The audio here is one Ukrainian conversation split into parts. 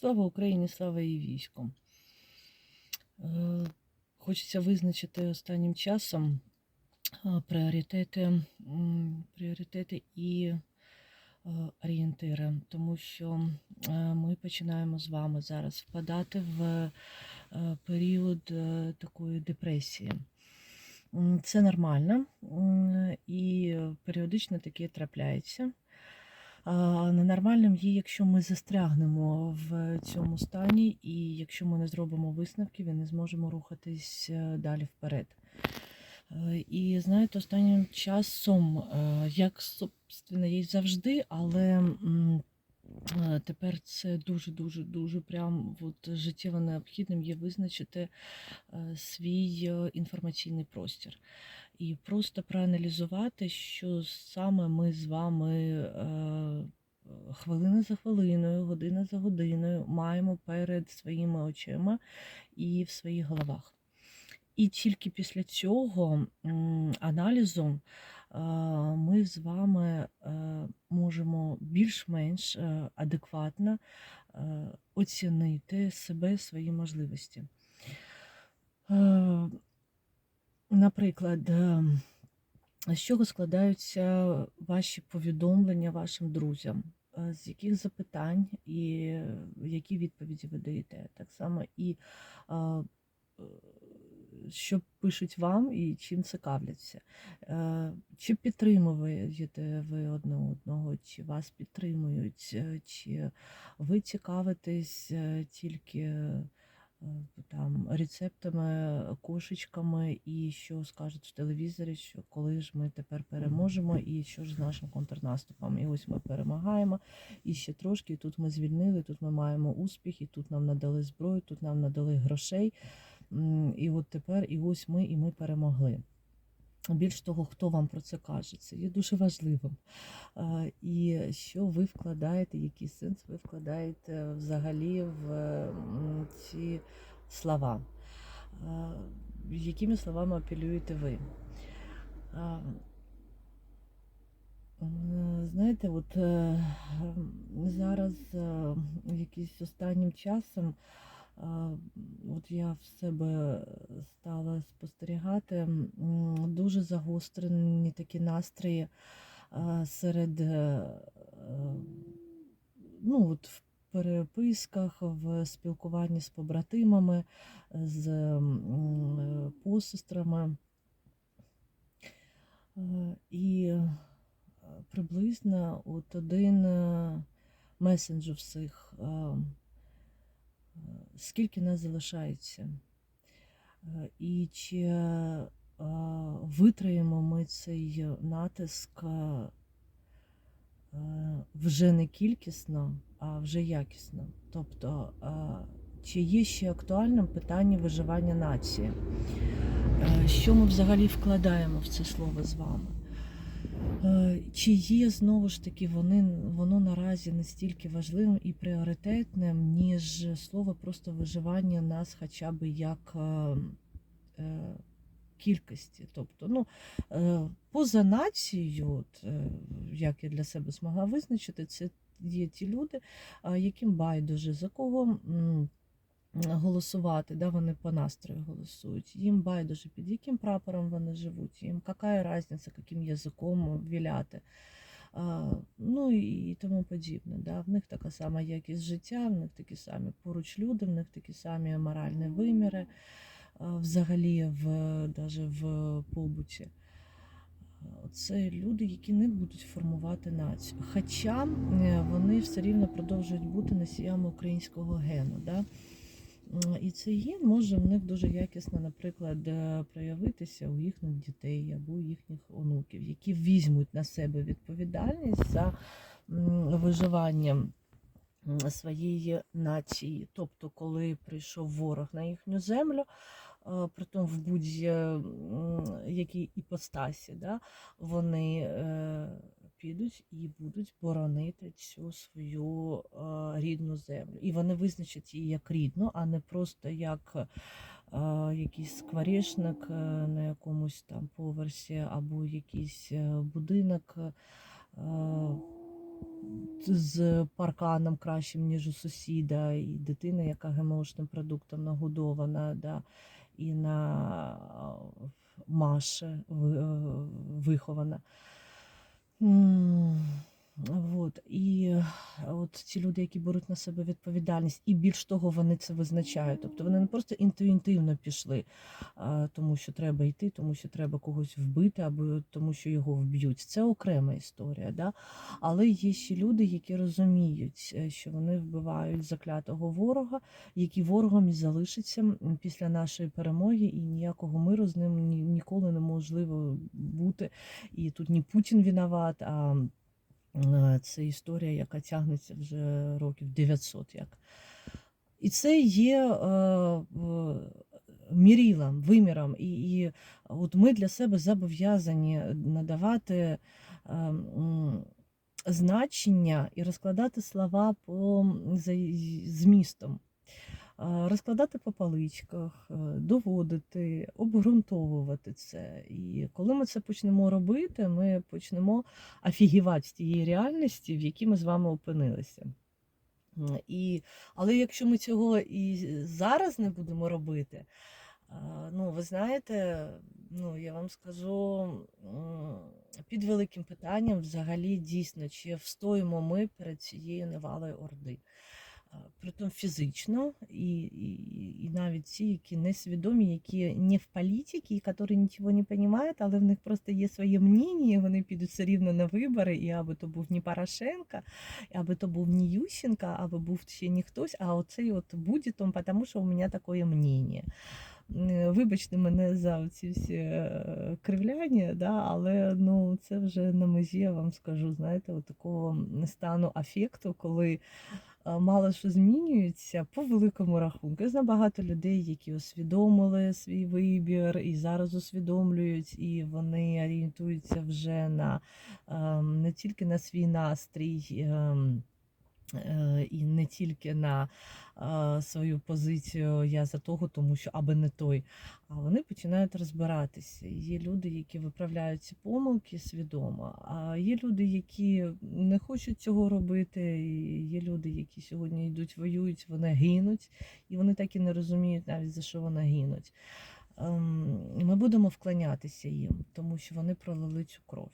Слава Україні, слава її війську. Е, Хочеться визначити останнім часом е, пріоритети, пріоритети і е, орієнтири, тому що ми починаємо з вами зараз впадати в період такої депресії. Це нормально і періодично таке трапляється. Ненормальним є, якщо ми застрягнемо в цьому стані, і якщо ми не зробимо висновків і не зможемо рухатись е, далі вперед. Е, І знаєте, останнім часом, е, як собственно, є завжди, але тепер це дуже дуже дуже прям от життєво необхідним є визначити е, свій е, інформаційний простір і просто проаналізувати, що саме ми з вами е, хвилина за хвилиною, година за годиною маємо перед своїми очима і в своїх головах. І тільки після цього аналізу е, ми з вами е, можемо більш-менш е, адекватно е, оцінити себе, свої можливості. Наприклад, з чого складаються ваші повідомлення вашим друзям? З яких запитань і які відповіді ви даєте? Так само і що пишуть вам і чим цікавляться? Е, Чи підтримуєте ви одне одного, чи вас підтримують, е, чи ви цікавитесь е, тільки там рецептами, кошечками, і що скажуть в телевізорі, що коли ж ми тепер переможемо, і що ж з нашим контрнаступом. І ось ми перемагаємо, і ще трошки, і тут ми звільнили, тут ми маємо успіх, і тут нам надали зброю, тут нам надали грошей. І от тепер, і ось ми, і ми перемогли. Більш того, хто вам про це каже, це є дуже важливим. І що ви вкладаєте, який сенс ви вкладаєте взагалі в ці слова? Якими словами апелюєте ви? Знаєте, от е, зараз е, якийсь останнім часом От я в себе стала спостерігати дуже загострені такі настрої серед е, ну, от в переписках, в спілкуванні з побратимами, з е, посестрами. І приблизно от один е, месендж всіх. Скільки нас залишається, і чи е, витримаємо ми цей натиск е, е, вже не кількісно, а вже якісно. Тобто, чи є ще актуальним питання виживання нації? Що ми взагалі вкладаємо в це слово з вами? Чи є знову ж таки вони, воно наразі настільки важливим і пріоритетним, ніж слово просто виживання нас хоча б як е, е, кількості. Тобто, ну, е, поза нацією, от, е, як я для себе змогла визначити, це є ті люди, яким байдуже за кого. Голосувати, да, вони по настрою голосують. Їм байдуже, під яким прапором вони живуть, їм яка різниця, яким язиком віляти. Ну і тому подібне. Да. В них така сама якість життя, в них такі самі поруч люди, в них такі самі моральні виміри, взагалі в, даже в побуті. Це люди, які не будуть формувати націю. Хоча е, вони все рівно продовжують бути носіями українського гену. Да? М, І цей ген може в них дуже якісно, наприклад, е, проявитися у їхніх дітей або у їхніх онуків, які візьмуть на себе відповідальність за виживання своєї нації. Тобто, коли прийшов ворог на їхню землю, е, притом в будь-якій іпостасі, да, вони е, підуть і будуть боронити цю свою рідну землю. І вони визначать її як рідну, а не просто як якийсь скворечник е, на якомусь там поверсі або якийсь е, будинок. е, з парканом кращим, ніж у сусіда, і дитина, яка ГМОшним продуктом нагодована, да, і на Маше ви- вихована. 嗯。Вот. І от ці люди, які беруть на себе відповідальність, і більш того, вони це визначають. Тобто вони не просто інтуїтивно пішли, а, тому що треба йти, тому що треба когось вбити, або тому, що його вб'ють. Це окрема історія. Да? Але є ще люди, які розуміють, е, що вони вбивають заклятого ворога, який ворогом і залишиться після нашої перемоги, і ніякого миру з ним ні- ніколи неможливо бути. І тут не Путін виноват, а Це історія, яка тягнеться вже років 900. Як. І це є е, мірілом, виміром. І, і от ми для себе зобов'язані надавати е, значення і розкладати слова по за змістом. Е, Розкладати по паличках, е, доводити, обґрунтовувати це. І коли ми це почнемо робити, ми почнемо офігівати з тієї реальності, в якій ми з вами опинилися. І, але якщо ми цього і зараз не будемо робити, е, ну ви знаєте, ну я вам скажу під великим питанням взагалі дійсно, чи встоїмо ми перед цією невалою орди. Притом фізично, і, і, і навіть ті, які несвідомі, які не в політиці, які нічого не розуміють, але в них просто є своє мнення, вони підуть все рівно на вибори, і аби то був не Порошенко, аби то був не Ющенко, аби був ще не хтось, а оцей от буде тому що у мене таке мнення. Вибачте мене за ці всі е, кривляння, да, але ну, це вже на межі, я вам скажу, знаєте, от такого стану афекту, коли мало що змінюється по великому рахунку. Я знаю багато людей, які усвідомили свій вибір і зараз усвідомлюють, і вони орієнтуються вже на ем, не тільки на свій настрій. Е, І не тільки на е, свою позицію я за того, тому що аби не той. А вони починають розбиратися. Є люди, які виправляють ці помилки свідомо, а є люди, які не хочуть цього робити. Є люди, які сьогодні йдуть, воюють, вони гинуть, і вони так і не розуміють навіть за що вони гинуть. Ем, Ми будемо вклонятися їм, тому що вони пролили цю кров.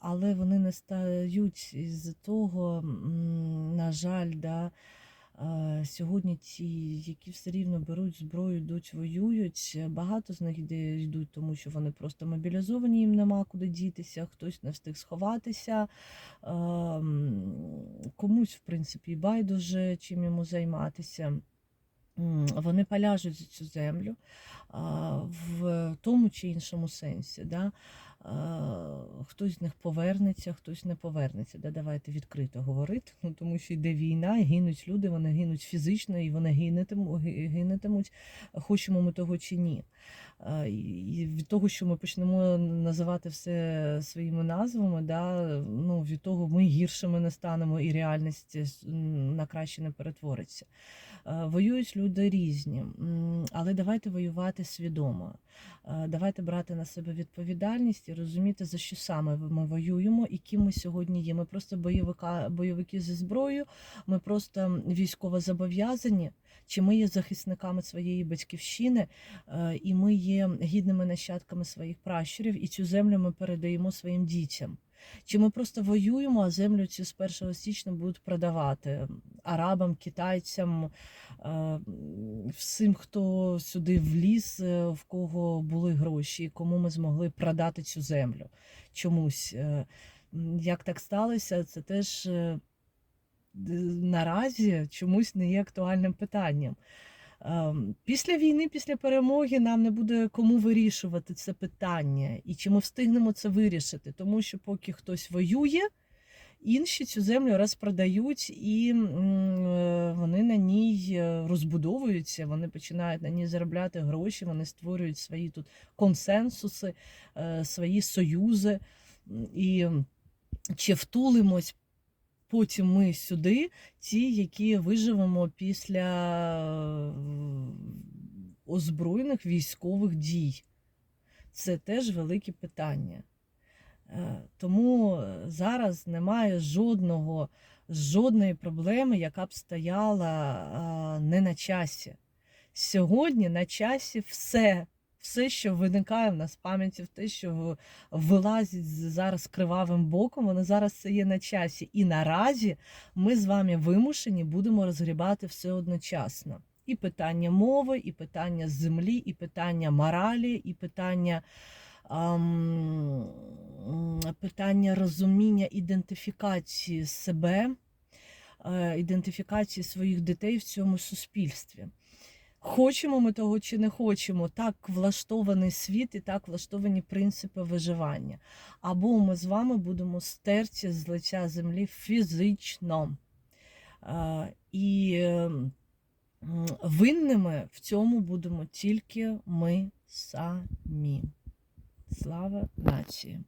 Але вони не стають із того, на жаль, да, сьогодні ті, які все рівно беруть зброю, йдуть, воюють. Багато з них йдуть, тому що вони просто мобілізовані, їм нема куди дітися, хтось не встиг сховатися. Комусь, в принципі, байдуже чим йому займатися. Вони поляжуть за цю землю в тому чи іншому сенсі. Да? А, Хтось з них повернеться, хтось не повернеться. Да? Давайте відкрито говорити, ну, тому що йде війна, гинуть люди, вони гинуть фізично і вони гинетимуть, хочемо ми того чи ні. І від того, що ми почнемо називати все своїми назвами, да, ну, від того ми гіршими не станемо і реальність на краще не перетвориться. Е, Воюють люди різні, але давайте воювати свідомо. Е, Давайте брати на себе відповідальність і розуміти, за що саме ми воюємо і ким ми сьогодні є. Ми просто бойовика, бойовики зі зброєю, ми просто військово зобов'язані, чи ми є захисниками своєї батьківщини, е, і ми є гідними нащадками своїх пращурів, і цю землю ми передаємо своїм дітям. Чи ми просто воюємо, а землю цю з 1 січня будуть продавати арабам, китайцям, е, всім, хто сюди вліз, е, в кого були гроші, кому ми змогли продати цю землю чомусь. Е, Як так сталося, це теж наразі чомусь не є актуальним питанням. Після війни, після перемоги нам не буде кому вирішувати це питання, і чи ми встигнемо це вирішити, тому що поки хтось воює, інші цю землю розпродають і е, вони на ній е, розбудовуються, вони починають на ній заробляти гроші, вони створюють свої тут консенсуси, е, свої союзи. І чи втулимось потім ми сюди, ті, які виживемо після озброєних військових дій. Це теж велике питання. Тому е, зараз немає жодного, жодної проблеми, яка б стояла не на часі. Сьогодні на часі все, все, що виникає в нас в пам'яті, те, що вилазить зараз кривавим боком, воно зараз це є на часі. І наразі ми з вами вимушені будемо розгрібати все одночасно. І питання мови, і питання землі, і питання моралі, і питання, питання розуміння ідентифікації себе, е, ідентифікації своїх дітей в цьому суспільстві. Хочемо ми того чи не хочемо, так влаштований світ і так влаштовані принципи виживання. Або ми з вами будемо стерті з лиця землі фізично. Е, І е, винними в цьому будемо тільки ми самі. Слава нації!